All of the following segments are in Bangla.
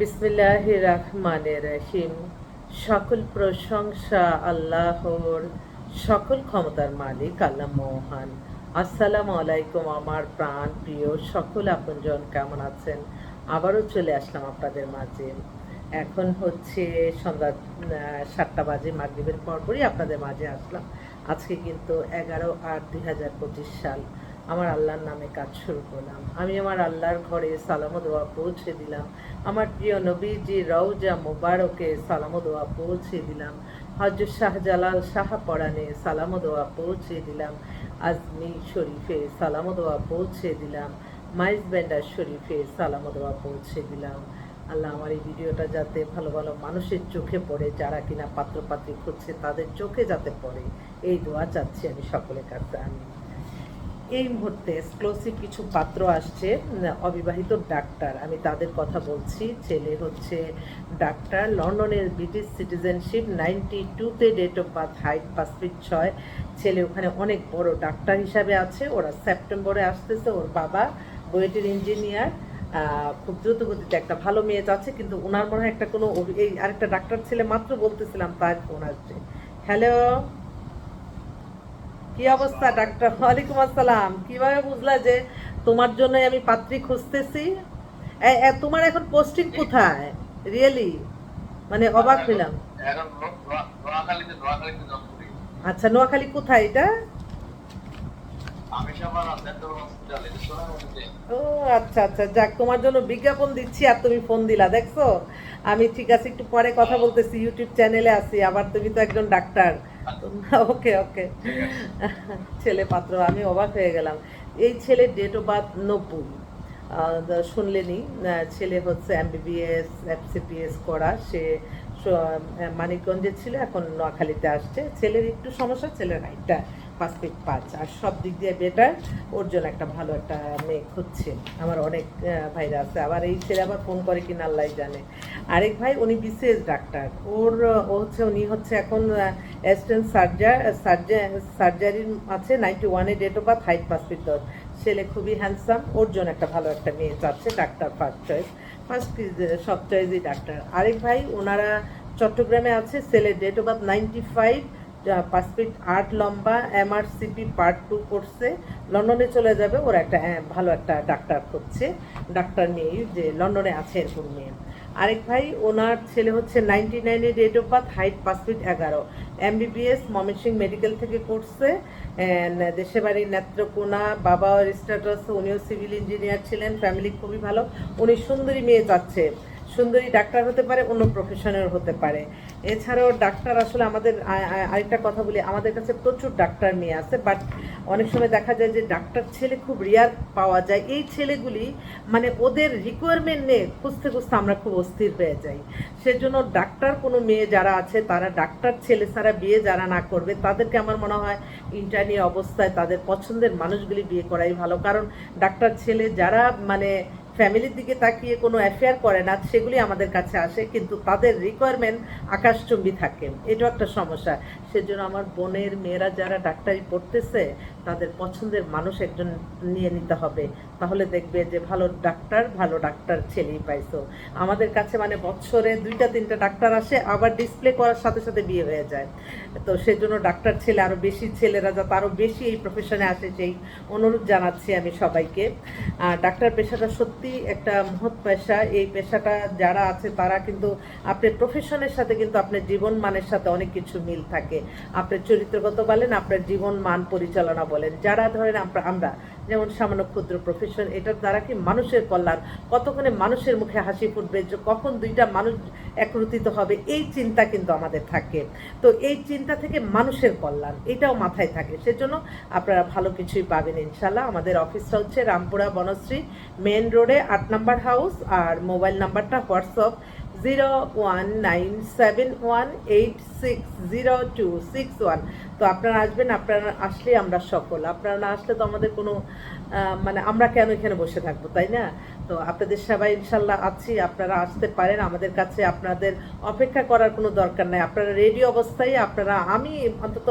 বিসমিল্লাহ রহমানের রহিম। সকল প্রশংসা আল্লাহর, সকল ক্ষমতার মালিক আল্লাহ মহান। আসসালামু আলাইকুম আমার প্রাণ প্রিয় সকল আপনজন, কেমন আছেন? আবারও চলে আসলাম আপনাদের মাঝে। এখন হচ্ছে সন্ধ্যা সাতটা বাজে, মাগরিবের পরপরই আপনাদের মাঝে আসলাম। আজকে কিন্তু এগারো আট দুই সাল। আমার আল্লাহর নামে কাজ শুরু করলাম। আমি আমার আল্লাহর ঘরে সালাম দোয়া পৌঁছে দিলাম। আমার প্রিয় নবীজি রওজা মোবারকে সালাম দোয়া পৌঁছে দিলাম। হজরত শাহজালাল শাহ পরানে সালাম দোয়া পৌঁছে দিলাম। আজমি শরীফে সালাম দোয়া পৌঁছে দিলাম। মাইজ ব্যান্ডার শরীফে সালাম দোয়া পৌঁছে দিলাম। আল্লাহ আমার এই ভিডিওটা যাতে ভালো ভালো মানুষের চোখে পড়ে, যারা কিনা পাত্রপাত্রী খুঁজছে তাদের চোখে যাতে পড়ে, এই দোয়া চাচ্ছি আমি সকলের কাছে আমি এই মুহূর্তে এক্সক্লুসিভ কিছু পাত্র আসছে অবিবাহিত ডাক্তার। আমি তাদের কথা বলছি। ছেলে হচ্ছে ডাক্তার, লন্ডনের ব্রিটিশ সিটিজেনশিপ নাইনটি টুতে ডেট অফ বার্থ হাইট পাঁচ ফিট ছয়। ছেলে ওখানে অনেক বড় ডাক্তার হিসাবে আছে। ওরা সেপ্টেম্বরে আসতেছে, ওর বাবা বুয়েটের ইঞ্জিনিয়ার খুব দ্রুত গতিতে একটা ভালো মেয়ে যাচ্ছে, কিন্তু ওনার মনে হয় একটা কোনো এই আরেকটা ডাক্তার ছেলে মাত্র বলতেছিলাম, তার ফোন আসছে। হ্যালো কি অবস্থা ডাক্তার? ওয়ালাইকুম আসসালাম। কীভাবে বুঝলা যে তোমার জন্য আমি পাত্রী খুঁজতেছি? তোমার এখন পোস্টিং কোথায়? রিয়েলি মানে অবাক করি। আচ্ছা নোয়াখালী কোথায় এটা? ও আচ্ছা আচ্ছা। যাক তোমার জন্য বিজ্ঞাপন দিচ্ছি আর তুমি ফোন দিলা দেখছ? আমি ঠিক আছে একটু পরে কথা বলতেছি ইউটিউব চ্যানেলে আছি আবার তুমি তো একজন ডাক্তার। ওকে ওকে। ছেলে পাত্র আমি অবাক হয়ে গেলাম। এই ছেলের ডেট অফ বার্থ নব্বই। শুনলেনি? ছেলে হচ্ছে এমবিবিএস এফসিপিএস করা। সে মানিকগঞ্জে ছিল এখন নোয়াখালীতে আসছে। ছেলের একটু সমস্যা ছেলের হাইটটা পাঁচ ফিট পাঁচ। আর সব দিক দিয়ে বেটার ওর জন্য একটা ভালো একটা মেয়ে খুঁজছে। আমার অনেক ভাইরা আছে। আবার এই ছেলে আবার ফোন করে কিনা আল্লাহ জানে। আরেক ভাই, উনি বিসিএস ডাক্তার ওর, ও হচ্ছে, উনি হচ্ছে এখন অ্যাসিস্ট্যান্ট সার্জার সার্জারি আছে নাইনটি ওয়ানে ডেট অফ বার্থ হাইট পাঁচ দশ। ছেলে খুবই হ্যান্ডসাম ওর জন্য একটা ভালো একটা মেয়ে চাচ্ছে ডাক্তার ফার্স্ট চয়েস ফার্স্ট সব চয়েসই ডাক্তার আরেক ভাই ওনারা চট্টগ্রামে আছে, ছেলের date of birth ninety five পাঁচ ফিট আট লম্বা এমআরসিপি পার্ট টু করছে। লন্ডনে চলে যাবে, ওরা একটা ভালো একটা ডাক্তার খুঁজছে, ডাক্তার মেয়ে যে লন্ডনে আছে এরকম মেয়ে আরেক ভাই, ওনার ছেলে হচ্ছে নাইনটি নাইনে ডেট অফ বার্থ হাইট পাঁচ ফিট এগারো। এমবিবিএস ময়মনসিং মেডিকেল থেকে করছে। দেশে বাড়ি নেত্রকোনা, বাবা স্ট্যাটাস উনিও সিভিল ইঞ্জিনিয়ার ছিলেন ফ্যামিলি খুবই ভালো। উনি সুন্দরী মেয়ে যাচ্ছে সুন্দরী ডাক্তার হতে পারে, অন্য প্রফেশনের হতে পারে। এছাড়াও ডাক্তার আসলে আমাদের আরেকটা কথা বলি, আমাদের কাছে প্রচুর ডাক্তার মেয়ে আছে বাট অনেক সময় দেখা যায় যে ডাক্তার ছেলে খুব রিয়ার পাওয়া যায়। এই ছেলেগুলি মানে ওদের রিকোয়ারমেন্ট নিয়ে খুঁজতে খুঁজতে আমরা খুব অস্থির হয়ে যাই। সেজন্য ডাক্তার কোনো মেয়ে যারা আছে, তারা ডাক্তার ছেলে ছাড়া বিয়ে যারা না করবে, তাদেরকে আমার মনে হয় ইন্টারনি অবস্থায় তাদের পছন্দের মানুষগুলি বিয়ে করাই ভালো। কারণ ডাক্তার ছেলে যারা মানে ফ্যামিলির দিকে তাকিয়ে কোনো অ্যাফেয়ার করে না, সেগুলি আমাদের কাছে আসে, কিন্তু তাদের রিকোয়ারমেন্ট আকাশচুম্বী থাকে। এটাও একটা সমস্যা। সেজন্য আমার বোনের মেয়েরা যারা ডাক্তারি পড়তেছে তাদের পছন্দের মানুষ একজন নিয়ে নিতে হবে। তাহলে দেখবে যে ভালো ডাক্তার ভালো ডাক্তার ছেলেই পাইছো। আমাদের কাছে মানে বছরে দুইটা, তিনটা ডাক্তার আসে, আবার ডিসপ্লে করার সাথে সাথে বিয়ে হয়ে যায়। তো সেজন্য ডাক্তার ছেলে আরও বেশি ছেলেরা যাতে আরও বেশি এই প্রফেশনে আসে, সেই অনুরোধ জানাচ্ছি আমি সবাইকে। ডাক্তার পেশাটা সত্যি একটা মহৎ পেশা। এই পেশাটা যারা আছে, তারা কিন্তু আপনার প্রফেশনের সাথে কিন্তু আপনার জীবন মানের সাথে অনেক কিছু মিল থাকে। আপনার চরিত্রগত বলেন, আপনার জীবন মান পরিচালনা বলেন, যারা ধরেন আমরা- যেমন সামান্য ক্ষুদ্র প্রফেশন এটার দ্বারা কি মানুষের কল্যাণ? কতক্ষণে মানুষের মুখে হাসি ফুটবে যে কখন দুইটা মানুষ একরুতিত হবে? এই চিন্তা কিন্তু আমাদের থাকে। তো এই চিন্তা থেকে মানুষের কল্যাণ, এটাও মাথায় থাকে। সেজন্য আপনারা ভালো কিছুই পাবেন ইনশাল্লাহ আমাদের অফিসটা হচ্ছে রামপুরা বনশ্রী মেন রোডে আট নাম্বার হাউস আর মোবাইল নাম্বারটা WhatsApp zero one nine seven one eight six zero two six one. তো আপনারা আসবেন, আপনারা আসলে আমরা সফল। আপনারা না আসলে তো আমাদের কোনো মানে আমরা কেন এখানে বসে থাকব, তাই না? তো আপনাদের সবাই ইনশাল্লাহ আছি, আপনারা আসতে পারেন। আমাদের কাছে আপনাদের অপেক্ষা করার কোনো দরকার নাই। আপনারা রেডি অবস্থায়, আপনারা, আমি অন্তত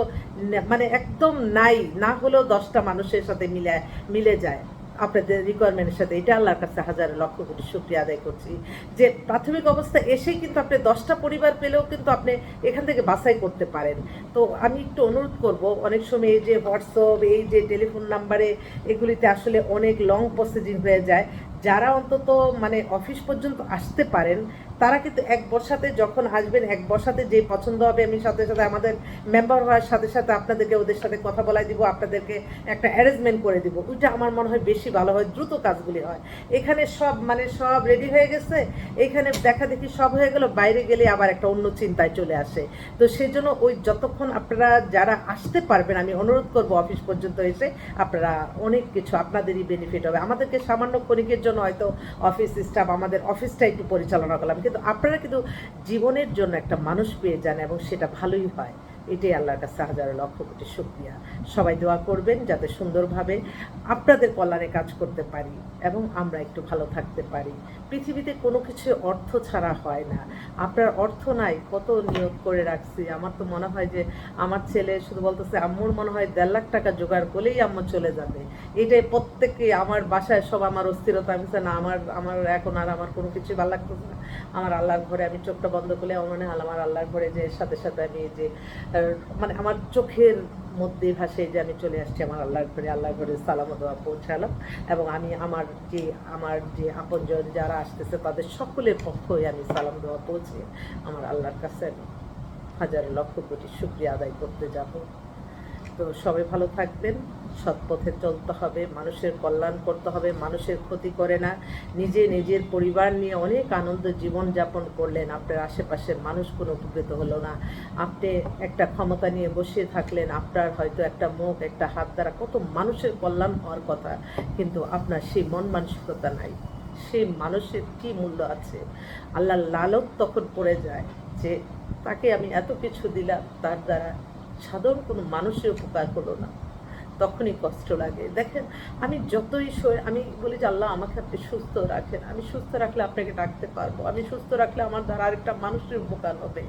মানে একদম নাই, না হলেও দশটা মানুষের সাথে মিলে মিলে যায়। আপনাদের রিকোয়ারমেন্টের সাথে, এটা আল্লাহর কাছে হাজার লক্ষ কোটি শুক্রিয়া আদায় করছি। যে প্রাথমিক অবস্থা এসেই কিন্তু আপনি দশটা পরিবার পেলেও কিন্তু আপনি এখান থেকে বাছাই করতে পারেন। তো আমি একটু অনুরোধ করব, অনেক সময় এই যে হোয়াটসঅ্যাপ এই যে টেলিফোন নাম্বারে এগুলিতে আসলে অনেক লং প্রসেসিং হয়ে যায়। যারা অন্তত মানে অফিস পর্যন্ত আসতে পারেন, তারা কিন্তু এক বর্ষাতে যখন আসবেন, এক বর্ষাতে যে পছন্দ হবে, আমি সাথে সাথে আমাদের মেম্বার হওয়ার সাথে সাথে আপনাদেরকে ওদের সাথে কথা বলাই দিব, আপনাদেরকে একটা অ্যারেঞ্জমেন্ট করে দিব। ওইটা আমার মনে হয় বেশি ভালো হয়, দ্রুত কাজগুলি হয়। এখানে সব মানে সব রেডি হয়ে গেছে, এখানে দেখা দেখি সব হয়ে গেল, বাইরে গেলে আবার একটা অন্য চিন্তায় চলে আসে। তো সেই জন্য ওই যতক্ষণ আপনারা যারা আসতে পারবেন, আমি অনুরোধ করব অফিস পর্যন্ত এসে আপনারা অনেক কিছু আপনাদেরই বেনিফিট হবে। আমাদেরকে সামান্য ক্ষণিকের জন্য হয়তো অফিস স্টাফ আমাদের অফিসটা একটু পরিচালনা করলাম। কিন্তু আপনারা কিন্তু জীবনের জন্য একটা মানুষ পেয়ে যান এবং সেটা ভালোই হয়। এটাই আল্লাহর কাছে হাজারো লক্ষ কোটি শুক্রিয়া। সবাই দোয়া করবেন যাতে সুন্দরভাবে আপনাদের কল্যাণে কাজ করতে পারি এবং আমরা একটু ভালো থাকতে পারি। পৃথিবীতে কোনো কিছু অর্থ ছাড়া হয় না। আপনার অর্থ নাই, কত নিয়োগ করে রাখছি। আমার তো মনে হয় যে আমার ছেলে শুধু বলতেছে, আম্মুর মনে হয় দেড় লাখ টাকা জোগাড় করলেই আম্মু চলে যাবে। এটাই প্রত্যেকে, আমার বাসায় সব আমার অস্থিরতা। আমি না, আমার আমার এখন আর আমার কোনো কিছু ভালো লাগতেছে না। আমার আল্লাহর ঘরে আমি চোখটা বন্ধ করলে আমার মনে হয় আমার আল্লাহর ঘরে যে সাথে সাথে আমি যে মানে আমার চোখের মধ্যে ভাসে যে আমি চলে আসছি আমার আল্লাহর ঘরে আল্লাহর ঘরে সালাম পৌঁছালাম। এবং আমি আমার যে আমার যে আপনজন যারা আসতেছে তাদের সকলের পক্ষই আমি সালাম দেওয়া পৌঁছে আমার আল্লাহর কাছে আমি হাজার লক্ষ কোটি শুক্রিয়া আদায় করতে যাব। তো সবাই ভালো থাকবেন। সৎ পথে চলতে হবে, মানুষের কল্যাণ করতে হবে, মানুষের ক্ষতি করে না। নিজে নিজের পরিবার নিয়ে অনেক আনন্দ জীবন যাপন করলেন, আপনার আশেপাশের মানুষ কোনো উপকৃত হলো না। আপনি একটা ক্ষমতা নিয়ে বসে থাকলেন, আপনার হয়তো একটা মুখ, একটা হাত দ্বারা কত মানুষের কল্যাণ হওয়ার কথা, কিন্তু আপনার সেই মন মানসিকতা নাই। সেই মানুষের কি মূল্য আছে? আল্লাহ লালত তখন পড়ে যায় যে, তাকে আমি এত কিছু দিলাম, তার দ্বারা সাধারণ কোনো মানুষের উপকার হলো না। তখনই কষ্ট লাগে। দেখেন, আমি যতই আমি বলি যে, আল্লাহ আমাকে আপনি সুস্থ রাখেন। আমি সুস্থ রাখলে আপনাকে ডাকতে পারব। আমি সুস্থ রাখলে আমার দ্বারা আরেকটা মানুষের উপকার হবে।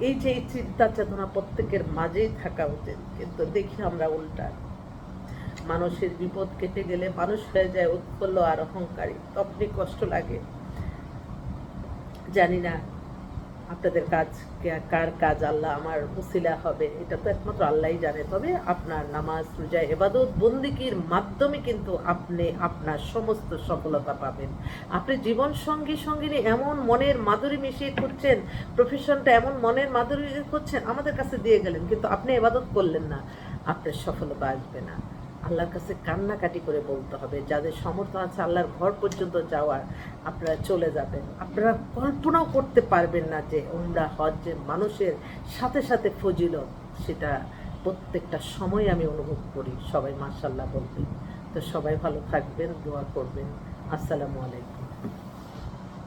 এই যে, এই চিন্তা চেতনা প্রত্যেকের মাঝেই থাকা উচিত। কিন্তু দেখি আমরা উল্টা। মানুষের বিপদ কেটে গেলে মানুষ হয়ে যায় উৎফুল্ল আর অহংকারী। তখনই কষ্ট লাগে। জানি না আপনাদের কাজ কার কাজ আল্লাহ আমার উসিলা হবে, এটা তো একমাত্র আল্লাহই জানে। তবে আপনার নামাজ, রোজা, এবাদত বন্দিকির মাধ্যমে কিন্তু আপনি আপনার সমস্ত সফলতা পাবেন। আপনি জীবন সঙ্গী সঙ্গিনী এমন মনের মাধুরী মিশিয়ে খুঁজছেন প্রফেশনটা এমন মনের মাধুরী করছেন আমাদের কাছে দিয়ে গেলেন, কিন্তু আপনি এবাদত করলেন না, আপনার সফলতা আসবে না। আল্লাহর কাছে কান্নাকাটি করে বলতে হবে। যাদের সমর্থ আছে আল্লাহর ঘর পর্যন্ত যাওয়ার আপনারা চলে যাবেন। আপনারা কল্পনাও করতে পারবেন না যে হজ যে মানুষের সাথে সাথে ফজিল সেটা প্রত্যেকটা সময় আমি অনুভব করি। সবাই মার্শাল্লাহ বলবেন তো সবাই ভালো থাকবেন, দোয়া করবেন। আসসালামু আলাইকুম।